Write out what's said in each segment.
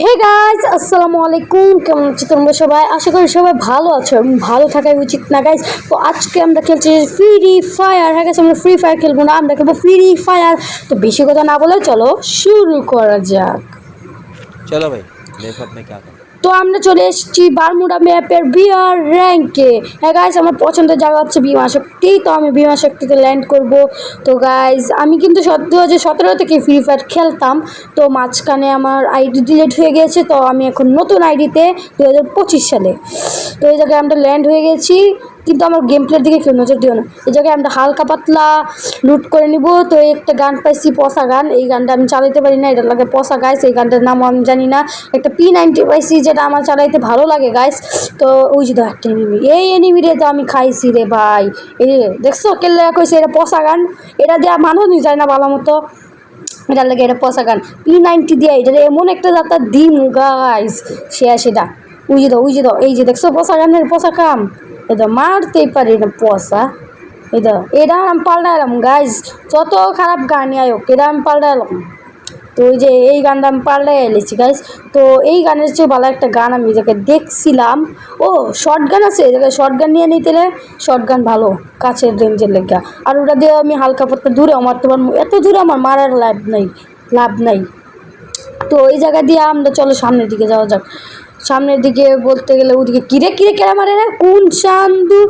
Hey guys আসসালামু আলাইকুম কেমন আছো তোমরা সবাই? আশা করি সবাই ভালো আছো ভালো থাকাই উচিত না গাইজ তো আজকে আমরা খেলছি ফ্রি ফায়ার হ্যাঁ গেছে আমরা ফ্রি ফায়ার খেলব না, আমরা খেলব ফ্রি ফায়ার তো বেশি কথা না বলে চলো, শুরু করা যাক। চলো ভাই তো আমরা চলে এসেছি বারমুডা ম্যাপের বিআর র্যাঙ্কে। হ্যাঁ গাইজ আমার পছন্দের জায়গা হচ্ছে বিমা শক্তি, তো আমি বিমা শক্তিতে ল্যান্ড করব। তো গাইজ আমি কিন্তু দু হাজার সতেরো থেকে ফ্রি ফায়ার খেলতাম, তো মাঝখানে আমার আইডি ডিলিট হয়ে গেছে, তো আমি এখন নতুন আইডিতে দু হাজার পঁচিশ সালে। তো এই জায়গায় আমরা ল্যান্ড হয়ে গেছি। কিন্তু আমার গেম প্লের দিকে কেউ নজর দিও না। এই জায়গায় আমরা হালকা পাতলা লুট করে নিব। তো একটা গান পাইছি, পসা গান। এই গানটা আমি চালাইতে পারি না এটা লাগে পসা গাইস এই গানটার নাম আমি জানি না। একটা পি নাইনটি পাইছি, যেটা আমার চালাইতে ভালো লাগে গাইস তো ওই যে একটা এনিমি এই এনিমিরে তো আমি খাইছি রে ভাই। এই দেখছ? কেলে কইছে, এটা পসা গান। এটা দেওয়া মানুষ যায় না ভালো মতো। এটার লাগে এটা পসা গান। পি নাইনটি দিয়ে এটা এমন একটা যাত্রা দিম গাইস সে সেটা যে দাও উই যে দাও। এই যে দেখছ? পসা গানের পসা কাম এটা মারতেই পারি না পসা এটা এটা আমি পাল্টাইলাম গাইজ যত খারাপ গানই আয়োগ এটা আমি পাল্টাইলাম তো ওই যে এই গানটা আমি পাল্টাই এলেছি গাইজ তো এই গানের চেয়ে ভালো একটা গান আমি যাকে দেখছিলাম ও শর্ট গান আছে জায়গায় শর্ট গান নিয়ে নিতে শর্ট গান ভালো কাছের রেঞ্জের লেগা আর ওটা দিয়ে আমি হালকা পাতলা দূরে আমার তোমার এত দূরে আমার মারার লাভ নাই লাভ নাই তো এই জায়গা দিয়ে আমরা চলো সামনের দিকে যাওয়া যাক সামনের দিকে বলতে গেলে ওদিকে, কিরে কিরে, কেরা মারে রে? কোন চান্দু?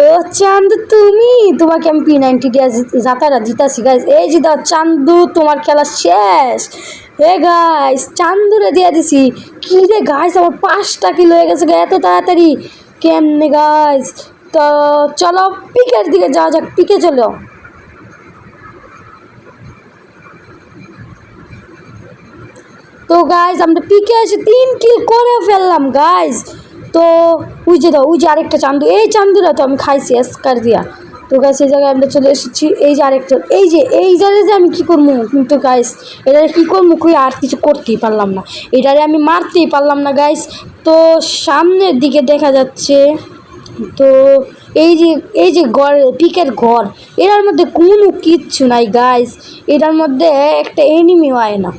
ও চান্দু তুমি? তোমাকে আমি পি নাইনটি দিয়া যাতারা জিতাছি গাইজ এই জিতা চান্দু, তোমার খেলা শেষ। হে গাইস চান্দুরে দিয়ে দিছি। কি রে গাইস আমার পাঁচটা কিলো হয়ে গেছে এত তাড়াতাড়ি। কেমনে গাইস তো চলো, পিকের দিকে যাওয়া যাক, পিকে চলো। তো গাইজ আমরা পিকে এসে তিন কিল করে ফেললাম গাইজ তো উই যে দাও উই যে আরেকটা চান্দু, এই চান্দুরা তো আমি খাইছি, এসকার দিয়া। তো গাইস এই জায়গায় আমরা চলে এসেছি, এই যে আরেকটা, এই যে, এই জায়গায় যে আমি কী করব? কিন্তু গাইস এটারে কী করব? কই আর কিছু করতেই পারলাম না। এটারে আমি মারতেই পারলাম না গাইস তো সামনের দিকে দেখা যাচ্ছে, তো এই যে এই যে ঘর, পিকের ঘর, এটার মধ্যে কোনো কিচ্ছু নাই গাইস এটার মধ্যে একটা এনিমিও আয় না।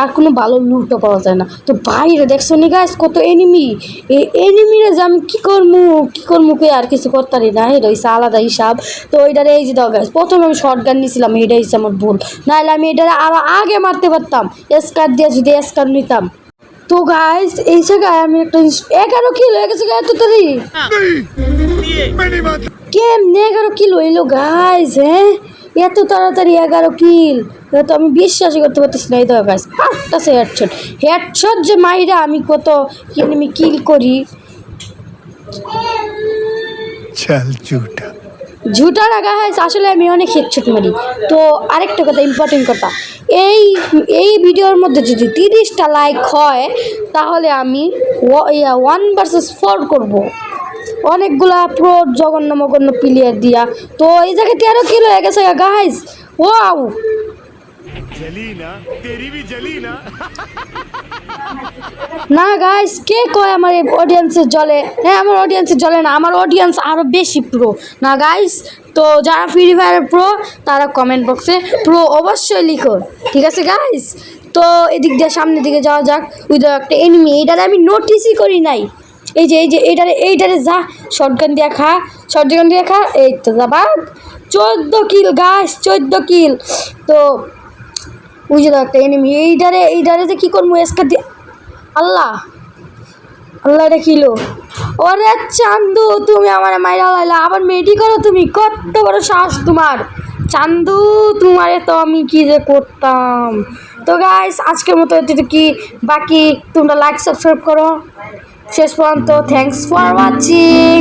আর কোনো ভালো লুটও পাওয়া যায় না। তো বাইরে দেখছ নি গাছ কত এনিমি এই এনিমিরে যে আমি কী করব কী করব কে আর কিছু করতারি না এটা হচ্ছে আলাদা হিসাব। তো ওইটারে এই যে দাও গাছ প্রথমে আমি শর্ট গান নিয়েছিলাম এটা হচ্ছে আমার ভুল। নাহলে আমি এটারে আরও আগে মারতে পারতাম স্কার দিয়ে যদি স্কার নিতাম। তো গাইস এই জায়গায় আমি একটা এগারো কিলো হয়ে গেছে গায়ে তো তারি কেমনে এগারো কিলো এলো গাইস হ্যাঁ? এত তাড়াতাড়ি এগারো কিল? তো আমি বিশ্বাসই করতে পারতেছি না। এই দেখো গাছ পাঁচটাছে হেডশট হেডশট যে মাইরা আমি কত আমি কিল করি? ঝুটার ঝুটা। হয় আসলে আমি অনেক হেডশট মারি। তো আরেকটা কথা ইম্পর্টেন্ট কথা। এই এই ভিডিওর মধ্যে যদি তিরিশটা লাইক হয় তাহলে আমি ওয়ান ভার্সেস ফোর করব। অনেকগুলা প্রো জঘন্য মগন্য প্লেয়ার দিয়া। তো এই জায়গাতে আরও কি রয়ে গেছে গাইস ও আউ না গাইস কে কয় আমার অডিয়েন্সের জলে? হ্যাঁ আমার অডিয়েন্সের জলে না আমার অডিয়েন্স আরও বেশি প্রো না গাইস তো যারা ফ্রি ফায়ার প্রো তারা কমেন্ট বক্সে প্রো অবশ্যই লিখো ঠিক আছে গাইস তো এদিক দিয়ে সামনের দিকে যাওয়া যাক। উইদাউট একটা এনিমি এটা আমি নোটিসই করি নাই। এই যে এই যে, এইটারে এইটারে যা শর্টগান দিয়ে খা শর্টগান দিয়ে খা, এই তো যা বাঘ চোদ্দ কিল গাছ চোদ্দ কিল তো, ওই যে একটা এনিমি এইটারে এইটারে যে কী করব এসকার দিয়ে আল্লাহ আল্লাহ এটা কিলো ওরে চান্দু, তুমি আমার মাইরা লাইলা, আবার মেডি করো তুমি, কত বড় সাহস তোমার। চান্দু, তোমারে তো আমি কি যে করতাম। তো গাইস আজকের মতো কি বাকি তোমরা লাইক সাবস্ক্রাইব করো। শেষ পর্যন্ত থ্যাংকস ফর ওয়াচিং